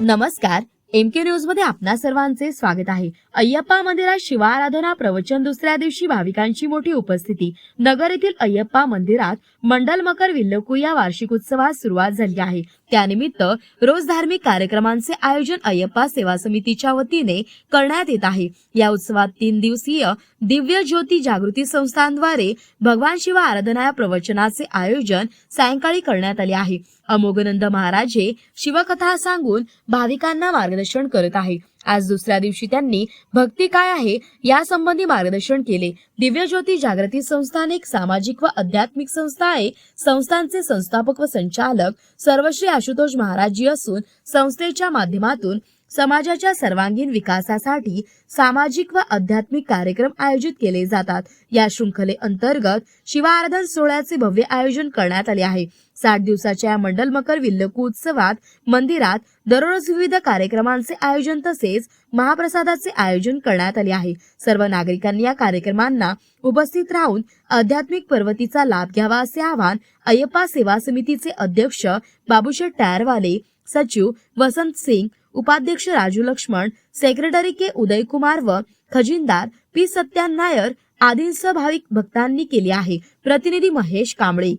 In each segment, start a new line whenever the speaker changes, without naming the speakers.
नमस्कार एम के न्यूजमध्ये आपणा सर्वांचे स्वागत आहे. अय्यप्पा मंदिरात शिवाराधना प्रवचन दुसऱ्या दिवशी भाविकांची मोठी उपस्थिती. नगर येथील अय्यप्पा मंदिरात मंडल मकर विल्लकू या वार्षिक उत्सवास सुरुवात झाली आहे. त्यानिमित्त रोज धार्मिक कार्यक्रमांचे आयोजन अय्यप्पा सेवा समितीच्या वतीने करण्यात येत आहे. या उत्सवात तीन दिवसीय दिव्य ज्योती जागृती संस्थांद्वारे भगवान शिव आराधना या प्रवचनाचे आयोजन सायंकाळी करण्यात आले आहे. अमोघनंद महाराज हे शिवकथा सांगून भाविकांना मार्गदर्शन करत आहे. आज दुसऱ्या दिवशी त्यांनी भक्ती काय आहे यासंबंधी मार्गदर्शन केले. दिव्य ज्योती जागृती संस्थान एक सामाजिक व अध्यात्मिक संस्था आहे. संस्थांचे संस्थापक व संचालक सर्वश्री आशुतोष महाराजजी असून संस्थेच्या माध्यमातून समाजाच्या सर्वांगीण विकासासाठी सामाजिक व आध्यात्मिक कार्यक्रम आयोजित केले जातात. या शृंखले अंतर्गत शिवाराधन सोहळ्याचे भव्य आयोजन करण्यात आले आहे. साठ दिवसाच्या या मंडल मकर विल्लकू उत्सवात मंदिरात दररोज विविध कार्यक्रमांचे आयोजन तसेच महाप्रसादाचे आयोजन करण्यात आले आहे. सर्व नागरिकांनी या कार्यक्रमांना उपस्थित राहून आध्यात्मिक पर्वतीचा लाभ घ्यावा असे आवाहन अय्यप्पा सेवा समितीचे अध्यक्ष बाबूशेठ टायरवाले सचिव वसंत सिंग उपाध्यक्ष राजू लक्ष्मण सेक्रेटरी के उदय कुमार व खजिनदार पी सत्यान नायर आदींसह भाविक भक्तांनी केली आहे. प्रतिनिधी महेश कांबळे.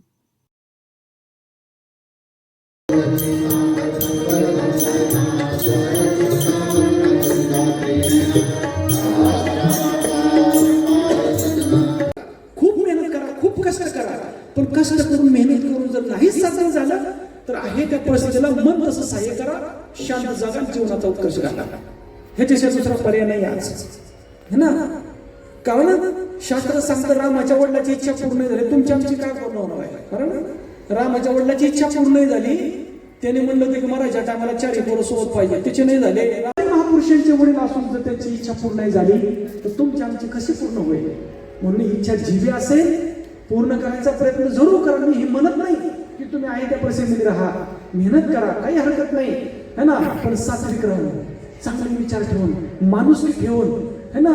खूप मेहनत करा खूप कष्ट करा. पण कष्ट करून मेहनत करून जर नाही साधन झालं तर आहे त्या परिस्थितीला मन तसं सहाय्य करा. शांत जागा जीवनाचा उत्कर्ष करा ह्याच्याशिवाय दुसरा पर्याय नाही आज. है ना? कारण हो शास्त्र सांगतं रामाच्या वडिलाची इच्छा पूर्ण झाली. तुमच्या आमची काय पूर्ण होणार आहे? कारण रामाच्या वडिलाची इच्छा पूर्ण झाली. त्याने म्हणलं होतं की महाराजा टायमाला चारही पोरं सोबत पाहिजे. त्याचे नाही झाले. महापुरुषांचे वडील असून जर त्यांची इच्छा पूर्ण नाही झाली तर तुमची आमची कशी पूर्ण होईल? म्हणून इच्छा जीवी असेल पूर्ण करायचा प्रयत्न जरूर करा. मी हे म्हणत नाही. तुम्ही आहे त्या परिस्थितीमध्ये राहा. मेहनत करा काही हरकत नाही. है ना? पण सात्विक राहून चांगले विचार ठेवून माणुसकी ठेवून है ना?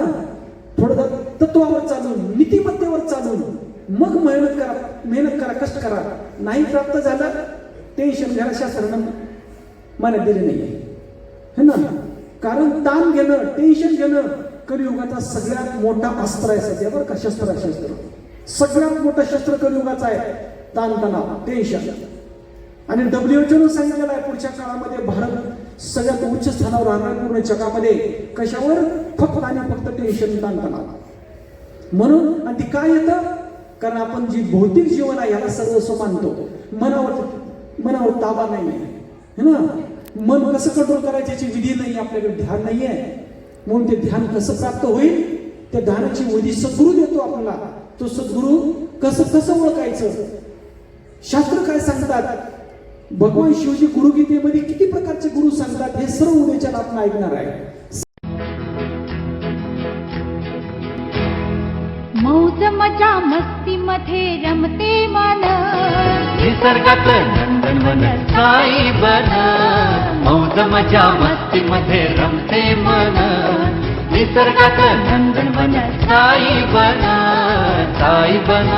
थोडं तत्वावर चालून नीतिमत्तेवर चालून मग मेहनत करा मेहनत करा कष्ट करा. नाही प्राप्त झालं टेन्शन घ्यायला शास्त्रानं मान्य दिले नाही. है ना? कारण ताण घेणं टेन्शन घेणं कलियुगाचा सगळ्यात मोठा अस्त्र आहे सध्या बरं का? शस्त्र शस्त्र. सगळ्यात मोठं शस्त्र कलियुगाचं आहे. ताणतणाव टेन्शन आणि डब्ल्यूएचओनं सांगितलेलं आहे पुढच्या काळामध्ये भारत सगळ्यात उच्च स्थानावर राहणार पूर्ण जगामध्ये कशावर? फक्त आणि फक्त टेन्शन ताणतणाव म्हणून आणि ती काय येतं? कारण आपण जी भौतिक जीवन आहे याला सर्वस्व मानतो. मनावर मनावर ताबा नाही आहे ना? मन कसं कंट्रोल करायची याची विधी नाही आपल्याकडे ध्यान नाही आहे म्हणून ते ध्यान कसं प्राप्त होईल? त्या ध्यानाची विधी सद्गुरू देतो आपल्याला. तो सद्गुरू कसं कसं ओळखायचं? शास्त्र काय सांगतात? भगवान शिवजी गुरुगीतेमध्ये किती प्रकारचे गुरु सांगतात हे सर्व उद्याच्या आपण ऐकणार आहे.
मौज मजा मस्ती मध्ये रमते मन.
निसर्गात नंदनवन साई बन. मौज मजा मस्ती मध्ये रमते मन. निसर्गात नंदनवन साई बन साई बन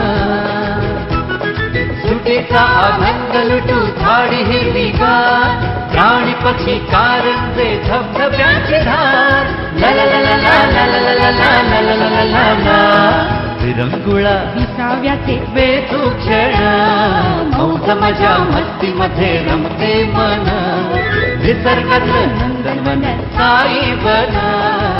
सुटीचा आनंद लुटू झाडी हिरवीगार प्राणी पक्षी कारंजे धबधब्याची धार ला ला ला ला ला ला ला ला ला ला ला ला ला ला विरंगुळा
विसाव्याचे
वेचू क्षण मौज मजा मस्ती मध्ये रमते मन निसर्गात साई बन साई बन